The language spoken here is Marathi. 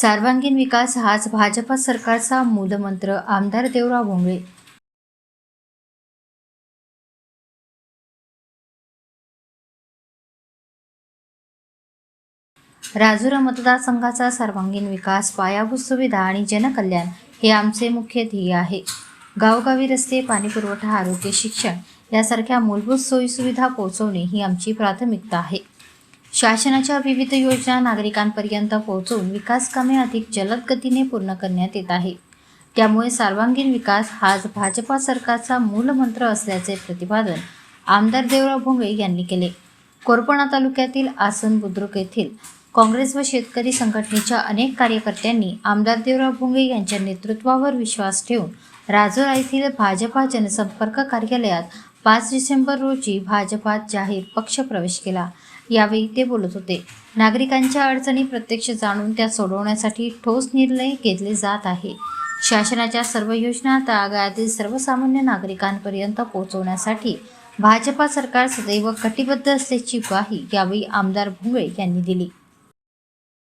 सर्वांगीण विकास हाच भाजपा सरकारचा मूलमंत्र आमदार देवराव भोंगळे राजुरा मतदारसंघाचा सर्वांगीण विकास पायाभूत सुविधा आणि जनकल्याण हे आमचे मुख्य ध्येय आहे. गावगावी रस्ते पाणीपुरवठा आरोग्य शिक्षण यासारख्या मूलभूत सोयीसुविधा पोहोचवणे ही आमची प्राथमिकता आहे. शासनाच्या विविध योजना नागरिकांपर्यंत पोहोचवून विकास कामे अधिक जलद गतीने पूर्ण करण्यात येत आहे. त्यामुळे सर्वांगीण विकास हाच भाजपा सरकारचा मूलमंत्र असल्याचे प्रतिपादन आमदार देवराव भोंगे यांनी केले. कोरपणा तालुक्यातील आसन बुद्रुक येथील काँग्रेस व शेतकरी संघटनेच्या अनेक कार्यकर्त्यांनी आमदार देवराव भोंगे यांच्या नेतृत्वावर विश्वास ठेवून राजोरा येथील भाजपा जनसंपर्क कार्यालयात पाच डिसेंबर रोजी भाजपात जाहीर पक्ष प्रवेश केला. यावेळी ते बोलत होते. नागरिकांच्या अडचणी प्रत्यक्ष जाणून त्या सोडवण्यासाठी ठोस निर्णय घेतले जात आहे. शासनाच्या सर्व योजना तळागाळातील सर्वसामान्य नागरिकांपर्यंत पोहोचवण्यासाठी भाजपा सरकार सदैव कटिबद्ध असल्याची ग्वाही यावेळी आमदार भुंगळे यांनी दिली.